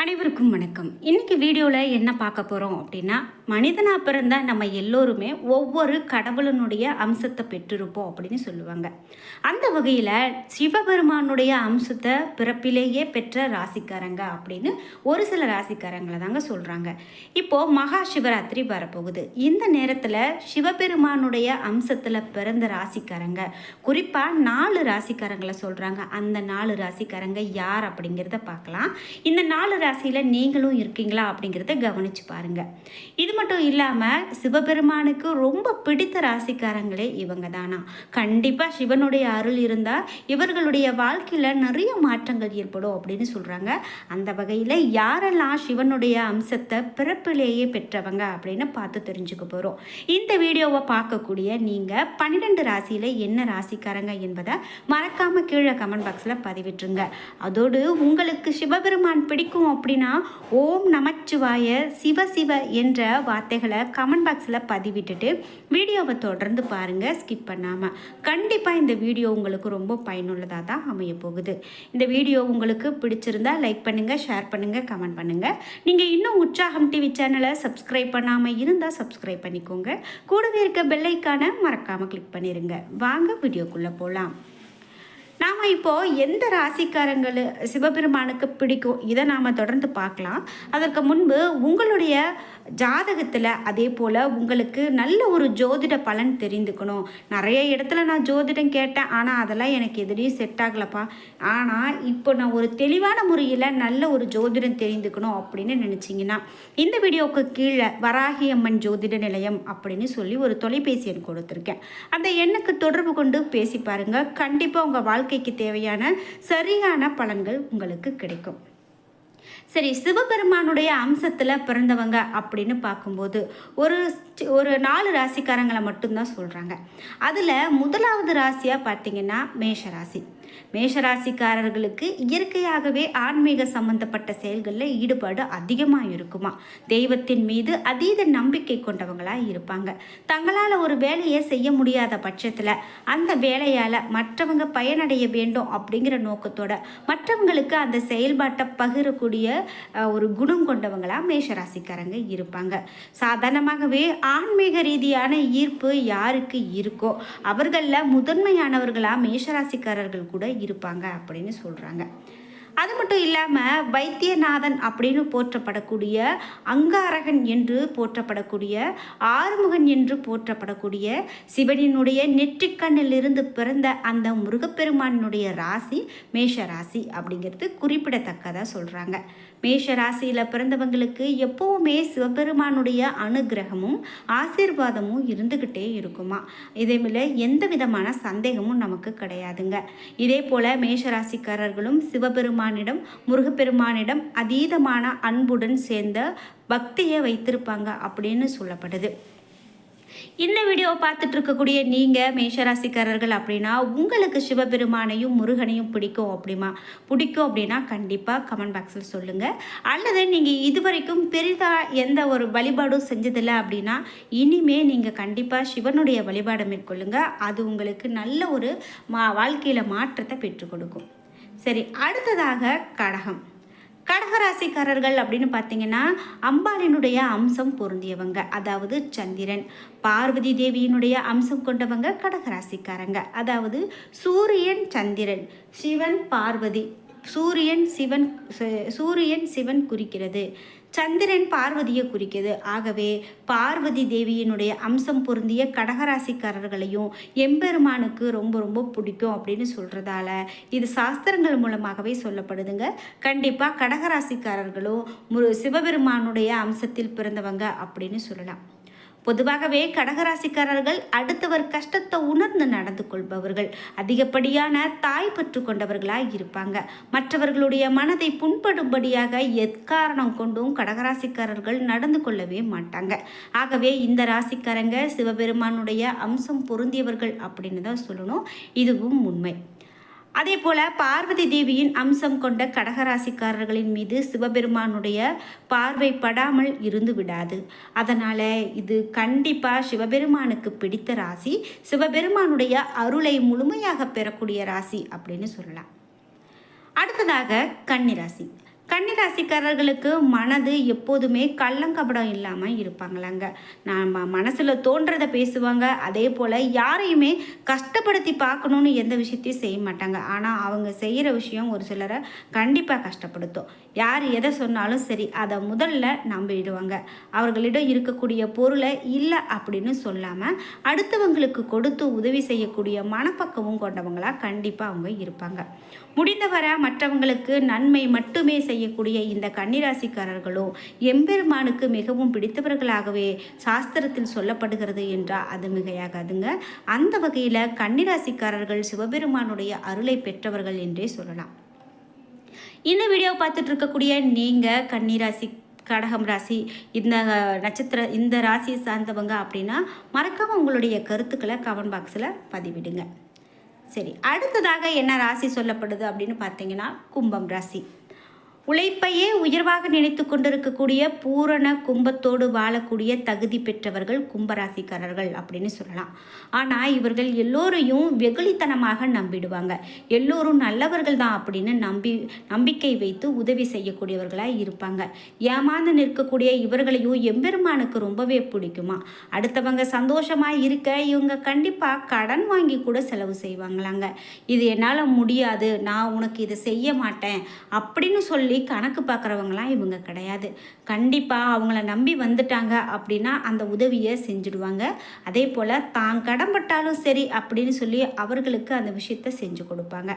அனைவருக்கும் வணக்கம். இன்றைக்கி வீடியோவில் என்ன பார்க்க போகிறோம் அப்படின்னா மனிதனாக பிறந்த நம்ம எல்லோருமே ஒவ்வொரு கடவுளனுடைய அம்சத்தை பெற்றிருப்போம் அப்படின்னு சொல்லுவாங்க. அந்த வகையில் சிவபெருமானுடைய அம்சத்தை பிறப்பிலேயே பெற்ற ராசிக்காரங்க அப்படின்னு ஒரு சில ராசிக்காரங்களை தாங்க சொல்கிறாங்க இப்போது மகா சிவராத்திரி வரப்போகுது. இந்த நேரத்தில் சிவபெருமானுடைய அம்சத்தில் பிறந்த ராசிக்காரங்க குறிப்பாக நாலு ராசிக்காரங்களை சொல்கிறாங்க அந்த நாலு ராசிக்காரங்க யார் அப்படிங்கிறத பார்க்கலாம். இந்த நாலு ராசியில் நீங்களும் இருக்கீங்களா அப்படிங்கிறத கவனித்து பாருங்க. இது மட்டும் இல்லாமல் சிவபெருமானுக்கு ரொம்ப பிடித்த ராசிக்காரங்களே இவங்க தானா கண்டிப்பாக சிவனுடைய அருள் இருந்தால் இவர்களுடைய வாழ்க்கையில் நிறைய மாற்றங்கள் ஏற்படும் அப்படின்னு சொல்கிறாங்க அந்த வகையில் யாரெல்லாம் சிவனுடைய அம்சத்தை பிறப்பிலேயே பெற்றவங்க அப்படின்னு பார்த்து தெரிஞ்சுக்க போகிறோம் இந்த வீடியோவை பார்க்கக்கூடிய நீங்கள் பன்னிரெண்டு ராசியில் என்ன ராசிக்காரங்க என்பதை மறக்காமல் கீழே கமெண்ட் பாக்ஸில் பதிவிட்டுருங்க. அதோடு உங்களுக்கு சிவபெருமான் பிடிக்கும் அப்படின்னா ஓம் நமச்சிவாய சிவ சிவ என்ற வார்த்தைகளை கமெண்ட் பாக்ஸில் பதிவிட்டுட்டு வீடியோவை தொடர்ந்து பாருங்கள் ஸ்கிப் பண்ணாமல் கண்டிப்பாக இந்த வீடியோ உங்களுக்கு ரொம்ப பயனுள்ளதாக தான் அமைய போகுது இந்த வீடியோ உங்களுக்கு பிடிச்சிருந்தா லைக் பண்ணுங்கள் ஷேர் பண்ணுங்கள் கமெண்ட் பண்ணுங்கள் நீங்கள் இன்னும் உற்சாகம் டிவி சேனலை சப்ஸ்கிரைப் பண்ணாமல் இருந்தால் சப்ஸ்கிரைப் பண்ணிக்கோங்க. கூடவே இருக்க பெல்லைக்கான மறக்காமல் கிளிக் பண்ணிடுங்க வாங்க வீடியோக்குள்ளே போகலாம் நாம் இப்போது எந்த ராசிக்காரங்கள் சிவபெருமானுக்கு பிடிக்கும்? இதை நாம் தொடர்ந்து பார்க்கலாம். அதற்கு முன்பு உங்களுடைய ஜாதகத்தில் அதே போல் உங்களுக்கு நல்ல ஒரு ஜோதிட பலன் தெரிந்துக்கணும். நிறைய இடத்துல நான் ஜோதிடம் கேட்டேன். ஆனால் அதெல்லாம் எனக்கு எதுலேயும் செட் ஆகலப்பா. ஆனால் இப்போ நான் ஒரு தெளிவான முறையில் நல்ல ஒரு ஜோதிடம் தெரிந்துக்கணும் அப்படின்னு நினச்சிங்கன்னா இந்த வீடியோவுக்கு கீழே வராகி அம்மன் ஜோதிட நிலையம் அப்படின்னு சொல்லி ஒரு தொலைபேசி எண் கொடுத்துருக்கேன். அந்த எண்ணுக்கு தொடர்பு கொண்டு பேசி பாருங்கள் கண்டிப்பாக உங்கள் வாழ்க்கைக்கு தேவையான சரியான பலன்கள் உங்களுக்கு கிடைக்கும். சரி சிவபெருமானுடைய அம்சத்தில் பிறந்தவங்க அப்படின்னு பார்க்கும்போது ஒரு ஒரு நாலு ராசிக்காரங்களை மட்டும்தான் சொல்கிறாங்க அதில் முதலாவது ராசியாக பார்த்தீங்கன்னா மேஷ ராசி. மேஷராசிக்காரர்களுக்கு இயற்கையாகவே ஆன்மீக சம்பந்தப்பட்ட செயல்களில் ஈடுபாடு அதிகமாக இருக்குமா தெய்வத்தின் மீது அதீத நம்பிக்கை கொண்டவங்களாக இருப்பாங்க. தங்களால் ஒரு வேலையை செய்ய முடியாத பட்சத்தில் அந்த வேலையால் மற்றவங்க பயனடைய வேண்டும் அப்படிங்கிற நோக்கத்தோட மற்றவங்களுக்கு அந்த செயல்பாட்டை பகிரக்கூடிய ஒரு குணம் கொண்டவங்களாக மேஷராசிக்காரங்க இருப்பாங்க. சாதாரணமாகவே ஆன்மீக ரீதியான ஈர்ப்பு யாருக்கு இருக்கோ அவர்களில் முதன்மையானவர்களாக மேஷராசிக்காரர்கள் கூட இருப்பாங்க அப்படின்னு சொல்கிறாங்க அது மட்டும் இல்லாமல் வைத்தியநாதன் அப்படின்னு போற்றப்படக்கூடிய அங்காரகன் என்று போற்றப்படக்கூடிய ஆறுமுகன் என்று போற்றப்படக்கூடிய சிவனினுடைய நெற்றிக்கண்ணிலிருந்து பிறந்த அந்த முருகப்பெருமானினுடைய ராசி மேஷ ராசி அப்படிங்கிறது குறிப்பிடத்தக்கதாக சொல்கிறாங்க மேஷ ராசியில் பிறந்தவங்களுக்கு எப்போவுமே சிவபெருமானுடைய அனுகிரகமும் ஆசீர்வாதமும் இருந்துக்கிட்டே இருக்குமா? இதேமில் எந்த விதமான சந்தேகமும் நமக்கு கிடையாதுங்க. இதே போல் மேஷராசிக்காரர்களும் பெருமானிடம் முருகப்பெருமானிடம் அதீதமான அன்புடன் சேர்ந்த பக்தியை வைத்திருப்பாங்க அப்படின்னு சொல்லப்படுது. இந்த வீடியோவை பார்த்துட்டு இருக்கக்கூடிய நீங்கள் மேஷராசிக்காரர்கள் அப்படின்னா உங்களுக்கு சிவபெருமானையும் முருகனையும் பிடிக்கும் அப்படிமா? பிடிக்கும் அப்படின்னா கண்டிப்பாக கமெண்ட் பாக்ஸில் சொல்லுங்கள் அல்லது நீங்கள் இதுவரைக்கும் பெரிதாக எந்த ஒரு வழிபாடும் செஞ்சதில்லை அப்படின்னா இனிமே நீங்கள் கண்டிப்பாக சிவனுடைய வழிபாடை மேற்கொள்ளுங்கள் அது உங்களுக்கு நல்ல ஒரு மா வாழ்க்கையில் மாற்றத்தை பெற்றுக் கொடுக்கும். சரி அடுத்ததாக கடகம். கடகராசிக்காரர்கள் அப்படின்னு பார்த்தீங்கன்னா அம்பாளினுடைய அம்சம் பொருந்தியவங்க. அதாவது சந்திரன். பார்வதி தேவியினுடைய அம்சம் கொண்டவங்க கடகராசிக்காரங்க. அதாவது சூரியன் சந்திரன் சிவன் பார்வதி. சூரியன் சிவன் சு- சூரியன் சிவன் குறிக்கிறது. சந்திரன் பார்வதியை குறிக்கிறது. ஆகவே பார்வதி தேவியினுடைய அம்சம் பொருந்திய கடகராசிக்காரர்களையும் எம்பெருமானுக்கு ரொம்ப ரொம்ப பிடிக்கும் அப்படின்னு சொல்கிறதால இது சாஸ்திரங்கள் மூலமாகவே சொல்லப்படுதுங்க. கண்டிப்பாக கடகராசிக்காரர்களும் முரு சிவபெருமானுடைய அம்சத்தில் பிறந்தவங்க அப்படின்னு சொல்லலாம். பொதுவாகவே கடகராசிக்காரர்கள் அடுத்தவர் கஷ்டத்தை உணர்ந்து நடந்து கொள்பவர்கள். அதிகப்படியான தாய் பற்று கொண்டவர்களாக இருப்பாங்க. மற்றவர்களுடைய மனதை புண்படும்படியாக எக்காரணம் கொண்டும் கடகராசிக்காரர்கள் நடந்து கொள்ளவே மாட்டாங்க. ஆகவே இந்த ராசிக்காரங்க சிவபெருமானுடைய அம்சம் பொருந்தியவர்கள் அப்படின்னு தான் சொல்லணும். இதுவும் உண்மை. அதே போல பார்வதி தேவியின் அம்சம் கொண்ட கடகராசிக்காரர்களின் மீது சிவபெருமானுடைய பார்வை படாமல் இருந்து விடாது. அதனால இது கண்டிப்பா சிவபெருமானுக்கு பிடித்த ராசி. சிவபெருமானுடைய அருளை முழுமையாக பெறக்கூடிய ராசி அப்படின்னு சொல்லலாம். அடுத்ததாக கன்னிராசி கன்னிராசிக்காரர்களுக்கு மனது எப்போதுமே கள்ளங்கபடம் இல்லாமல் இருப்பாங்களாங்க. நம்ம மனசில் தோன்றதை பேசுவாங்க. அதே போல் யாரையுமே கஷ்டப்படுத்தி பார்க்கணுன்னு எந்த விஷயத்தையும் செய்ய மாட்டாங்க. ஆனால் அவங்க செய்கிற விஷயம் ஒரு சிலரை கண்டிப்பாக கஷ்டப்படுத்தும். யார் எதை சொன்னாலும் சரி அதை முதல்ல நம்பிடுவாங்க. அவர்களிடம் இருக்கக்கூடிய பொருளை இல்லை அப்படின்னு சொல்லாமல் அடுத்தவங்களுக்கு கொடுத்து உதவி செய்யக்கூடிய மனப்பக்கமும் கொண்டவங்களாக கண்டிப்பாக அவங்க இருப்பாங்க. முடிந்தவரை மற்றவங்களுக்கு நன்மை மட்டுமே செய்யக்கூடிய இந்த கன்னிராசிக்காரர்களும் எம்பெருமானுக்கு மிகவும் பிடித்தவர்களாகவே சாஸ்திரத்தில் சொல்லப்படுகிறது என்றால் அது மிகையாகாதுங்க. அந்த வகையில் கன்னிராசிக்காரர்கள் சிவபெருமானுடைய அருளை பெற்றவர்கள் என்றே சொல்லலாம். இந்த வீடியோ பார்த்துட்டு இருக்கக்கூடிய நீங்கள் கன்னிராசி கடகம் ராசி இந்த நட்சத்திர இந்த ராசியை சார்ந்தவங்க அப்படின்னா மறக்காமல் உங்களுடைய கருத்துக்களை கமெண்ட் பாக்ஸில் பதிவிடுங்க. சரி அடுத்ததாக என்ன ராசி சொல்லப்படுது அப்படின்னு பார்த்தீங்கன்னா கும்பம் ராசி. உழைப்பையே உயர்வாக நினைத்து கொண்டிருக்கக்கூடிய பூரண கும்பத்தோடு வாழக்கூடிய தகுதி பெற்றவர்கள் கும்பராசிக்காரர்கள் அப்படின்னு சொல்லலாம். ஆனால் இவர்கள் எல்லோரையும் வெகுளித்தனமாக நம்பிடுவாங்க. எல்லோரும் நல்லவர்கள் தான் அப்படின்னு நம்பி நம்பிக்கை வைத்து உதவி செய்யக்கூடியவர்களாக இருப்பாங்க. ஏமாந்து நிற்கக்கூடிய இவர்களையும் எம்பெருமானுக்கு ரொம்பவே பிடிக்குமா. அடுத்தவங்க சந்தோஷமாக இருக்க இவங்க கண்டிப்பாக கடன் வாங்கி கூட செலவு செய்வாங்களாங்க. இது என்னால் முடியாது. நான் உனக்கு இதை செய்ய மாட்டேன் அப்படின்னு சொல்லி கணக்கு பார்க்குறவங்களாம் இவங்க கிடையாது. கண்டிப்பாக அவங்கள நம்பி வந்துட்டாங்க அப்படின்னா அந்த உதவியை செஞ்சுடுவாங்க. அதே போல் தான் கடன்பட்டாலும் சரி அப்படின்னு சொல்லி அவர்களுக்கு அந்த விஷயத்தை செஞ்சு கொடுப்பாங்க.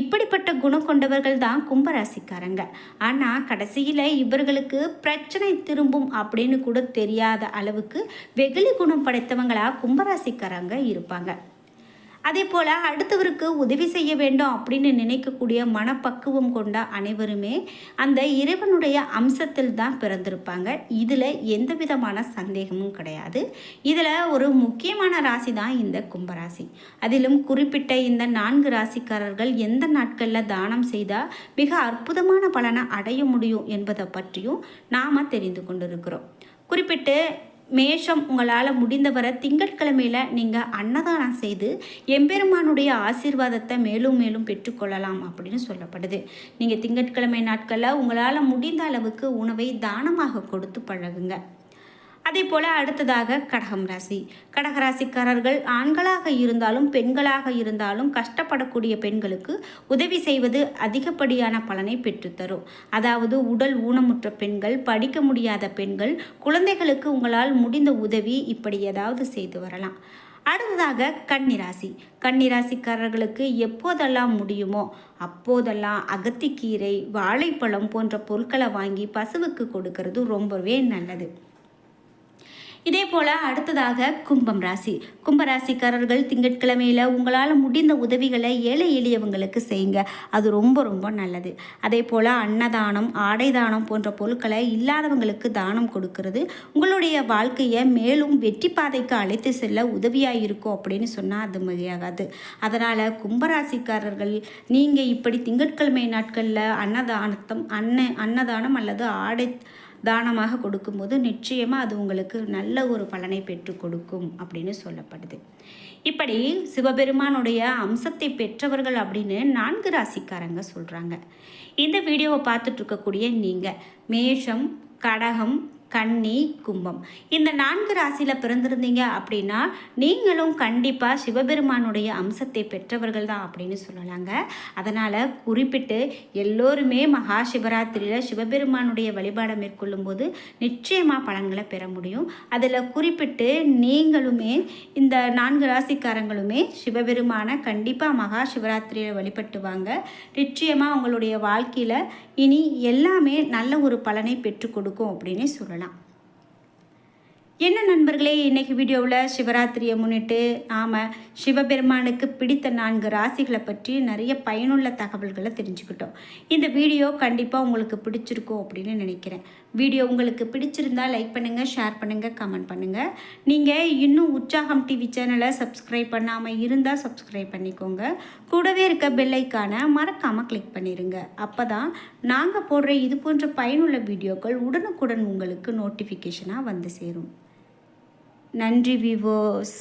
இப்படிப்பட்ட குணம் கொண்டவர்கள் தான் கும்பராசிக்காரங்க. ஆனால் கடைசியில் இவர்களுக்கு பிரச்சனை திரும்பும் அப்படின்னு கூட தெரியாத அளவுக்கு வெகுளி குணம் படைத்தவங்களா கும்பராசிக்காரங்க இருப்பாங்க. அதே போல் அடுத்தவருக்கு உதவி செய்ய வேண்டும் அப்படின்னு நினைக்கக்கூடிய மனப்பக்குவம் கொண்ட அனைவருமே அந்த இறைவனுடைய அம்சத்தில் தான் பிறந்திருப்பாங்க. இதில் எந்த விதமான சந்தேகமும் கிடையாது. இதில் ஒரு முக்கியமான ராசி தான் இந்த கும்பராசி. அதிலும் குறிப்பிட்ட இந்த நான்கு ராசிக்காரர்கள் எந்த நாட்களில் தானம் செய்தால் மிக அற்புதமான பலனை அடைய முடியும் என்பதை பற்றியும் நாம் தெரிந்து கொண்டிருக்கிறோம். குறிப்பிட்டு மேஷம் உங்களால் முடிந்தவரை திங்கட்கிழமையில் நீங்கள் அன்னதானம் செய்து எம்பெருமானுடைய ஆசீர்வாதத்தை மேலும் மேலும் பெற்றுக்கொள்ளலாம் அப்படின்னு சொல்லப்படுது. நீங்கள் திங்கட்கிழமை நாட்களில் உங்களால் முடிந்த அளவுக்கு உணவை தானமாக கொடுத்து பழகுங்க. அதே போல் அடுத்ததாக கடகம் ராசி. கடகராசிக்காரர்கள் ஆண்களாக இருந்தாலும் பெண்களாக இருந்தாலும் கஷ்டப்படக்கூடிய பெண்களுக்கு உதவி செய்வது அதிகப்படியான பலனை பெற்றுத்தரும். அதாவது உடல் ஊனமுற்ற பெண்கள் படிக்க முடியாத பெண்கள் குழந்தைகளுக்கு உங்களால் முடிந்த உதவி இப்படி ஏதாவது செய்து வரலாம். அடுத்ததாக கன்னிராசி கன்னிராசிக்காரர்களுக்கு எப்போதெல்லாம் முடியுமோ அப்போதெல்லாம் அகத்திக்கீரை வாழைப்பழம் போன்ற பொருட்களை வாங்கி பசுவுக்கு கொடுக்கறது ரொம்பவே நல்லது. இதே போல் அடுத்ததாக கும்பம் ராசி. கும்பராசிக்காரர்கள் திங்கட்கிழமையில் உங்களால் முடிந்த உதவிகளை ஏழை எளியவங்களுக்கு செய்யுங்க. அது ரொம்ப ரொம்ப நல்லது. அதே போல் அன்னதானம் ஆடை தானம் போன்ற பொருட்களை இல்லாதவங்களுக்கு தானம் கொடுக்கறது. உங்களுடைய வாழ்க்கையை மேலும் வெற்றி பாதைக்கு அழைத்து செல்ல உதவியாக இருக்கும் அப்படின்னு சொன்னால் அது மிகையாகாது அதனால் கும்பராசிக்காரர்கள் நீங்கள் இப்படி திங்கட்கிழமை நாட்களில் அன்னதானத்தம் அன்ன அன்னதானம் அல்லது ஆடை தானமாக கொடுக்கும்போது நிச்சயமாக அது உங்களுக்கு நல்ல ஒரு பலனை பெற்று கொடுக்கும் அப்படின்னு சொல்லப்படுது. இப்படி சிவபெருமானுடைய அம்சத்தை பெற்றவர்கள் அப்படின்னு நான்கு ராசிக்காரங்க சொல்கிறாங்க இந்த வீடியோவை பார்த்துட்டு இருக்கக்கூடிய நீங்கள் மேஷம் கடகம் கன்னி கும்பம். இந்த நான்கு ராசியில் பிறந்திருந்தீங்க அப்படின்னா நீங்களும் கண்டிப்பாக சிவபெருமானுடைய அம்சத்தை பெற்றவர்கள் தான் அப்படின்னு சொல்லலாங்க. அதனால் குறிப்பிட்டு எல்லோருமே மகா சிவராத்திரியில் சிவபெருமானுடைய வழிபாடை மேற்கொள்ளும் போது நிச்சயமாக பலன்களை பெற முடியும். அதில் குறிப்பிட்டு நீங்களுமே இந்த நான்கு ராசிக்காரங்களுமே சிவபெருமான கண்டிப்பாக மகா சிவராத்திரியில் வழிபட்டு வாங்க. நிச்சயமாக உங்களுடைய வாழ்க்கையில் இனி எல்லாமே நல்ல ஒரு பலனை பெற்றுக் கொடுக்கும் அப்படின்னு சொல்லலாம். nào என்ன நண்பர்களே இன்றைக்கி வீடியோவில் சிவராத்திரியை முன்னிட்டு நாம் சிவபெருமானுக்கு பிடித்த நான்கு ராசிகளை பற்றி நிறைய பயனுள்ள தகவல்களை தெரிஞ்சுக்கிட்டோம். இந்த வீடியோ கண்டிப்பாக உங்களுக்கு பிடிச்சிருக்கும் அப்படின்னு நினைக்கிறேன். வீடியோ உங்களுக்கு பிடிச்சிருந்தா லைக் பண்ணுங்கள் ஷேர் பண்ணுங்கள் கமெண்ட் பண்ணுங்கள் நீங்கள் இன்னும் உற்சாகம் டிவி சேனலை சப்ஸ்கிரைப் பண்ணாமல் இருந்தால் சப்ஸ்கிரைப் பண்ணிக்கோங்க. கூடவே இருக்க பெல்லைக்கான மறக்காமல் கிளிக் பண்ணிடுங்க அப்போ தான் நாங்கள் போடுற இது போன்ற பயனுள்ள வீடியோக்கள் உடனுக்குடன் உங்களுக்கு நோட்டிஃபிகேஷனாக வந்து சேரும். நன்றி விவோஸ்.